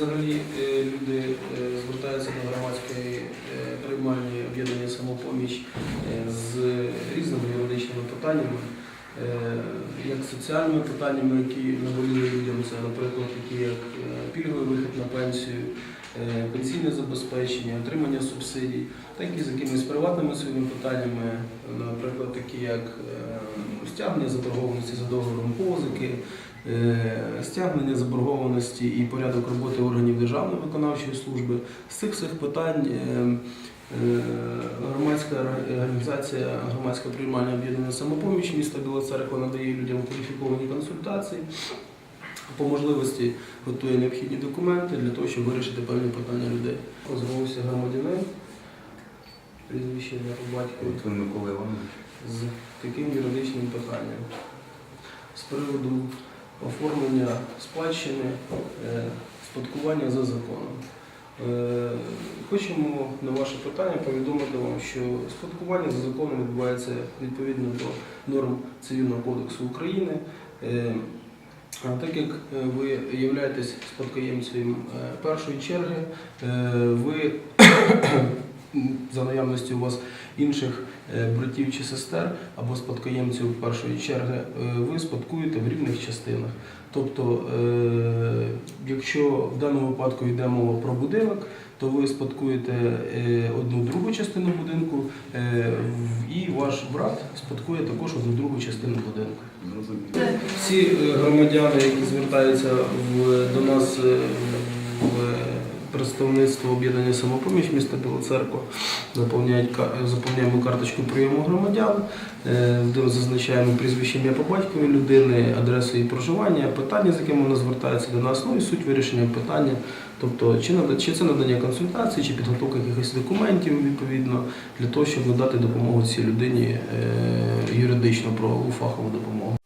коли е, люди е, звертаються до громадської е, приймальні об'єднання самопоміч з різними юридичними питаннями, як соціальними питаннями, які наболіли людям, це, наприклад, такі як пільговий вихід на пенсію, пенсійне забезпечення, отримання субсидій, так і з якимись приватними своїми питаннями, наприклад, такі як стягнення заборгованості за договором позики, стягнення заборгованості і порядок роботи органів Державної виконавчої служби. З цих всіх питань е, е, громадська організація, громадська приймальна об'єднання самопоміч міста Біла Церква надає людям кваліфіковані консультації. По можливості готує необхідні документи для того, щоб вирішити певні питання людей. Звернувся громадянин, прізвище батькові Микола Іванович. з таким юридичним питанням з приводу оформлення спадщини, е, спадкування за законом. Е, Хочемо на ваше питання повідомити вам, що спадкування за законом відбувається відповідно до норм Цивільного кодексу України. Е, а Так як ви являєтесь спадкоємцем першої черги, ви за наявності у вас інших е, братів чи сестер або спадкоємців першої черги, е, ви спадкуєте в рівних частинах. Тобто, е, якщо в даному випадку йде мова про будинок, то ви спадкуєте одну другу частину будинку, і ваш брат спадкує також одну другу частину будинку. Всі громадяни, які звертаються до нас в представництво об'єднання самопоміч міста Біла Церква, заповняють заповняємо карточку прийому громадян, е, де зазначаємо прізвище ім'я по батькові людини, адресу її проживання, питання, з якими вона звертається до нас, ну і суть вирішення питання. Тобто, чи, це надання консультацій, чи підготовка якихось документів відповідно для того, щоб надати допомогу цій людині е, юридично правову фахову допомогу.